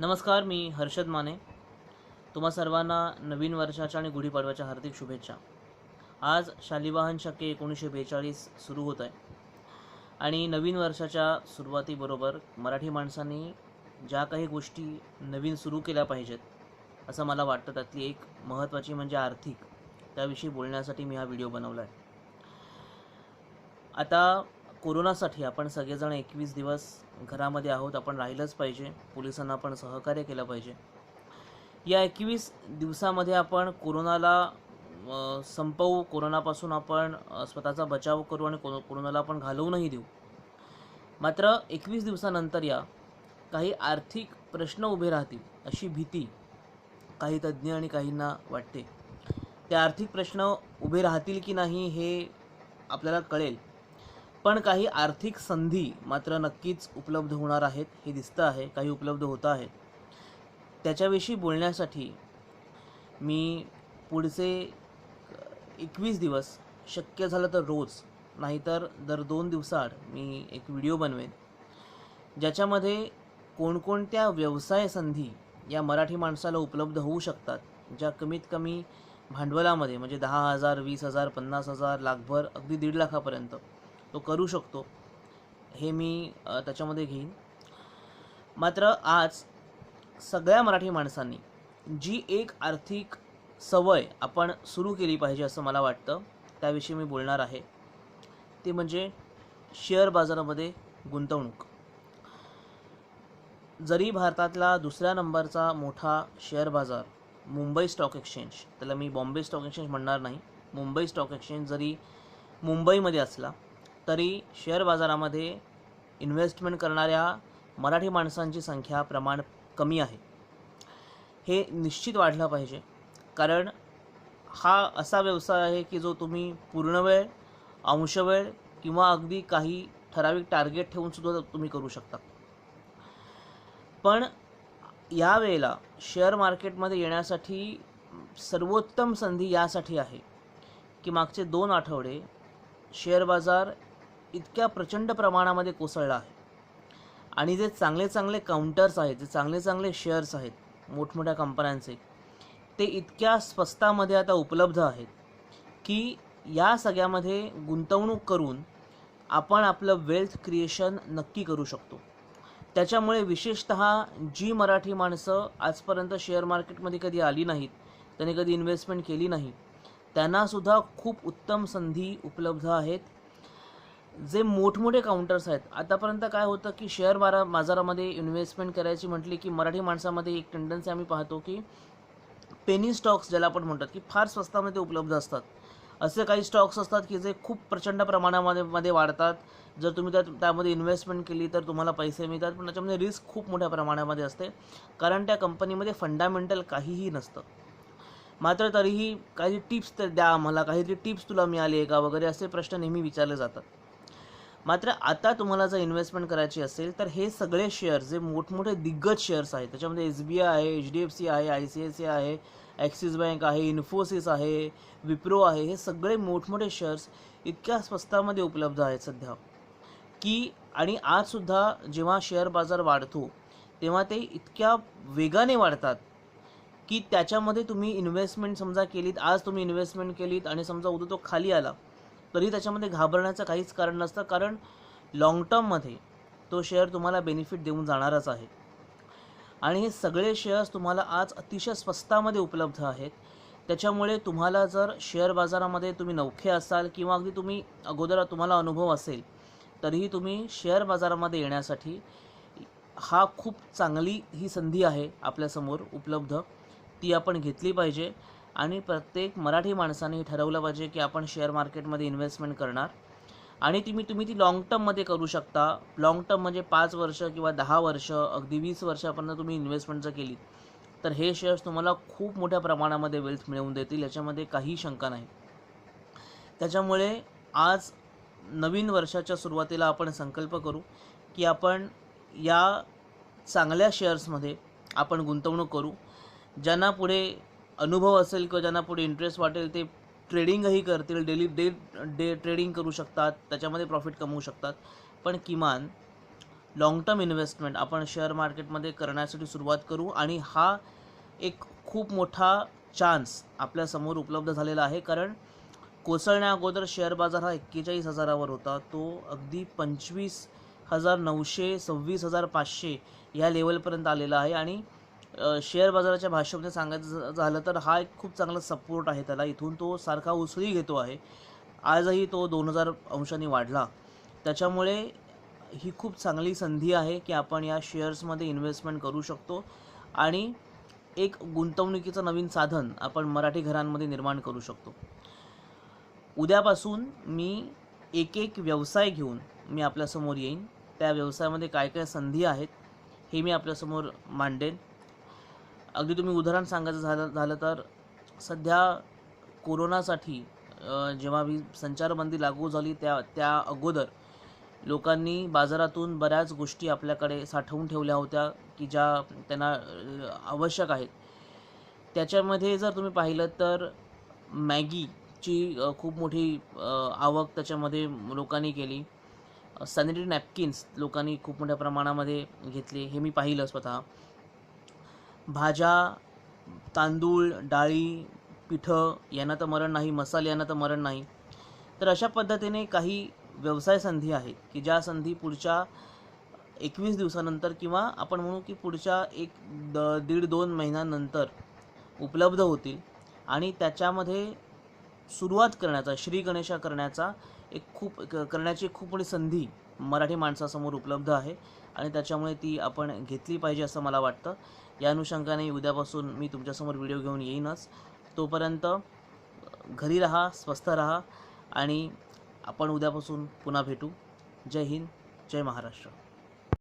नमस्कार मी हर्षद माने. तुम्हा सर्वांना नवीन वर्षाच्या आणि गुढीपाडव्याच्या हार्दिक शुभेच्छा. आज शालिवाहन शके एकोणीसशे बेचाळीस सुरू होत आहे. आणि नवीन वर्षाच्या सुरुवातीबरोबर मराठी माणसांनी ज्या काही गोष्टी नवीन सुरू केल्या पाहिजेत असं मला वाटतं त्यातली एक महत्त्वाची म्हणजे आर्थिक त्याविषयी बोलण्यासाठी मी हा व्हिडिओ बनवला आहे. आता कोरोनासाठी आपण सगळेजण एकवीस दिवस घरामध्ये आहोत. आपण राहिलंच पाहिजे. पोलिसांना आपण सहकार्य केलं पाहिजे. या एकवीस दिवसामध्ये आपण कोरोनाला संपवू कोरोनापासून आपण स्वतःचा बचाव करू आणि को कोरोनाला आपण घालवूनही देऊ. मात्र एकवीस दिवसानंतर या काही आर्थिक प्रश्न उभे राहतील अशी भीती काही तज्ज्ञ आणि काहींना वाटते. ते आर्थिक प्रश्न उभे राहतील की नाही हे आपल्याला कळेल. पण काही आर्थिक संधी मात्र नक्कीच उपलब्ध होणार आहेत हे दिसतं आहे काही उपलब्ध होत आहे त्याच्याविषयी बोलण्यासाठी मी पुढचे एकवीस दिवस शक्य झालं तर रोज नाहीतर दर दोन दिवसाआड मी एक व्हिडिओ बनवेन ज्याच्यामध्ये कोणकोणत्या व्यवसाय संधी या मराठी माणसाला उपलब्ध होऊ शकतात ज्या कमीत कमी भांडवलामध्ये म्हणजे दहा हजार वीस हजार पन्नास हजार लाखभर अगदी दीड लाखापर्यंत तो करू शकतो. हे मी त्याच्यामध्ये घेईन. मात्र आज सगळ्या मराठी माणसांनी जी एक आर्थिक सवय आपण सुरू केली पाहिजे असं मला वाटतं त्याविषयी मी बोलणार आहे. ते म्हणजे शेअर बाजारामध्ये गुंतवणूक. जरी भारतातला दुसऱ्या नंबरचा मोठा शेअर बाजार मुंबई स्टॉक एक्सचेंज त्याला मी बॉम्बे स्टॉक एक्सचेंज म्हणणार नाही. मुंबई स्टॉक एक्सचेंज जरी मुंबईमध्ये असला तरी शेअर बाजारामध्ये इन्व्हेस्टमेंट करणाऱ्या मराठी माणसांची संख्या प्रमाण कमी आहे. हे निश्चित वाढलं पाहिजे. कारण हा असा व्यवसाय आहे की जो तुम्ही पूर्ण वेळ अंशवेळ किंवा अगदी काही ठराविक टार्गेट ठेवूनसुद्धा तुम्ही करू शकता. पण यावेळेला शेअर मार्केटमध्ये येण्यासाठी सर्वोत्तम संधी यासाठी आहे की मागचे दोन आठवडे शेअर बाजार इतक्या प्रचंड प्रमाणामध्ये कोसळला आहे. आणि जे चांगले चांगले काउंटर्स आहेत जे चांगले चांगले शेअर्स आहेत मोठमोठ्या कंपन्यांचे ते इतक्या स्वस्तामध्ये आता उपलब्ध आहेत की या सगळ्यामध्ये गुंतवणूक करून आपण आपलं वेल्थ क्रिएशन नक्की करू शकतो. त्याच्यामुळे विशेषत जी मराठी माणसं आजपर्यंत शेअर मार्केटमध्ये कधी आली नाहीत त्यांनी कधी इन्व्हेस्टमेंट केली नाही त्यांनासुद्धा खूप उत्तम संधी उपलब्ध आहेत. जे मोठमोठे काउंटर्स आहेत आतापर्यंत काय होतं की शेअर बारा बाजारामध्ये इन्व्हेस्टमेंट करायची म्हटली की मराठी माणसामध्ये एक टेंडन्सी आम्ही पाहतो की पेनी स्टॉक्स ज्याला आपण म्हणतात की फार स्वस्तामध्ये उपलब्ध असतात. असे काही स्टॉक्स असतात की जे खूप प्रचंड प्रमाणामध्ये मध्ये वाढतात. जर तुम्ही त्यात त्यामध्ये इन्व्हेस्टमेंट केली तर तुम्हाला पैसे मिळतात पण त्याच्यामध्ये रिस्क खूप मोठ्या प्रमाणामध्ये असते. कारण त्या कंपनीमध्ये फंडामेंटल काहीही नसतं. मात्र तरीही काही टिप्स तर द्या आम्हाला काहीतरी टिप्स तुला मिळाली आहे का वगैरे असे प्रश्न नेहमी विचारले जातात. मात्र आता तुम्हाला जर इन्व्हेस्टमेंट करायची असेल तर हे सगळे शेअर्स जे मोठमोठे दिग्गज शेअर्स आहेत त्याच्यामध्ये एस बी आय आहे एच डी एफ सी आहे I C I C I Axis bank आहे इन्फोसिस आहे विप्रो आहे हे सगळे मोठमोठे शेअर्स इतक्या स्वस्तामध्ये उपलब्ध आहेत सध्या. की आणि आजसुद्धा जेव्हा शेअर बाजार वाढतो तेव्हा ते इतक्या वेगाने वाढतात की त्याच्यामध्ये तुम्ही इन्व्हेस्टमेंट समजा केलीत आज तुम्ही इन्व्हेस्टमेंट केलीत आणि समजा उद्या तो खाली आला तरी त्याच्यामध्ये घाबरण्याचं काहीच कारण नसतं. कारण लाँग टर्ममध्ये तो शेअर तुम्हाला बेनिफिट देऊन जाणारच आहे. आणि हे सगळे शेअर्स तुम्हाला आज अतिशय स्वस्तामध्ये उपलब्ध आहेत. त्याच्यामुळे तुम्हाला जर शेअर बाजारामध्ये तुम्ही नौखे असाल किंवा अगदी तुम्ही अगोदर तुम्हाला अनुभव असेल तरीही तुम्ही शेअर बाजारामध्ये येण्यासाठी हा खूप चांगली ही संधी आहे आपल्यासमोर उपलब्ध. ती आपण घेतली पाहिजे. आणि प्रत्येक मराठी माणसाने ठरवलं पाहिजे की आपण शेअर मार्केटमध्ये इन्व्हेस्टमेंट करणार. आणि तुम्ही तुम्ही ती लाँग टर्ममध्ये करू शकता. लाँग टर्म म्हणजे पाच वर्ष किंवा दहा वर्ष अगदी वीस वर्षापर्यंत तुम्ही इन्व्हेस्टमेंट जर केली तर हे शेअर्स तुम्हाला खूप मोठ्या प्रमाणामध्ये वेल्थ मिळवून देतील. याच्यामध्ये काही शंका नाही. त्याच्यामुळे आज नवीन वर्षाच्या सुरुवातीला आपण संकल्प करू की आपण या चांगल्या शेअर्समध्ये आपण गुंतवणूक करू ज्यांना पुढे अनुभव असेल किंवा ज्यांना पुढे इंटरेस्ट वाटेल ते ट्रेडिंगही करतील. डेली डे डे ट्रेडिंग करू शकतात. त्याच्यामध्ये प्रॉफिट कमवू शकतात. पण किमान लाँग टर्म इन्व्हेस्टमेंट आपण शेअर मार्केटमध्ये करण्यासाठी सुरुवात करू आणि हा एक खूप मोठा चान्स आपल्यासमोर उपलब्ध झालेला आहे. कारण कोसळण्या अगोदर शेअर बाजार हा एक्केचाळीस हजारावर होता. तो अगदी पंचवीस हजार नऊशे सव्वीस हजार पाचशे या लेवलपर्यंत आलेला आहे. आणि शेअर बाजाराच्या भाषेमध्ये सांगायचं झालं तर हा एक खूप चांगला सपोर्ट आहे त्याला. इथून तो सारखा उसळी घेतो आहे. आजही तो दोन हजार अंशांनी वाढला. त्याच्यामुळे ही खूप चांगली संधी आहे की आपण या शेअर्समध्ये इन्व्हेस्टमेंट करू शकतो. आणि एक गुंतवणुकीचं नवीन साधन आपण मराठी घरांमध्ये निर्माण करू शकतो. उद्यापासून मी एक एक व्यवसाय घेऊन मी आपल्यासमोर येईन. त्या व्यवसायामध्ये काय काय संधी आहेत हे मी आपल्यासमोर मांडेन. अगदी तुम्ही उदाहरण सांगायचं झालं झालं तर सध्या कोरोनासाठी जेव्हा ही संचारबंदी लागू झाली त्या त्या अगोदर लोकांनी बाजारातून बऱ्याच गोष्टी आपल्याकडे साठवून ठेवल्या होत्या की ज्या त्यांना आवश्यक आहेत. त्याच्यामध्ये जर तुम्ही पाहिलं तर मॅगीची खूप मोठी आवक त्याच्यामध्ये लोकांनी केली. सॅनिटरी नॅपकिन्स लोकांनी खूप मोठ्या प्रमाणामध्ये घेतले हे मी पाहिलं स्वतः. भाज्या तांदूळ डाळी पिठं यांना तर मरण नाही मसाले यांना तर मरण नाही. तर अशा पद्धतीने काही व्यवसाय संधी आहेत की ज्या संधी पुढच्या एकवीस दिवसानंतर किंवा आपण म्हणू की पुढच्या एक द दीड दोन महिन्यानंतर उपलब्ध होतील आणि त्याच्यामध्ये सुरुवात करण्याचा श्री गणेशा करण्याचा एक खूप करण्याची खूप मोठी संधी मराठी माणसासमोर उपलब्ध आहे. आणि त्याच्यामुळे ती आपण घेतली पाहिजे असं मला वाटतं. या अनुषंगाने उद्यापासून मी तुमच्यासमोर व्हिडिओ घेऊन येईनच. तोपर्यंत घरी राहा स्वस्थ राहा आणि आपण उद्यापासून पुन्हा भेटू. जय हिंद जय महाराष्ट्र.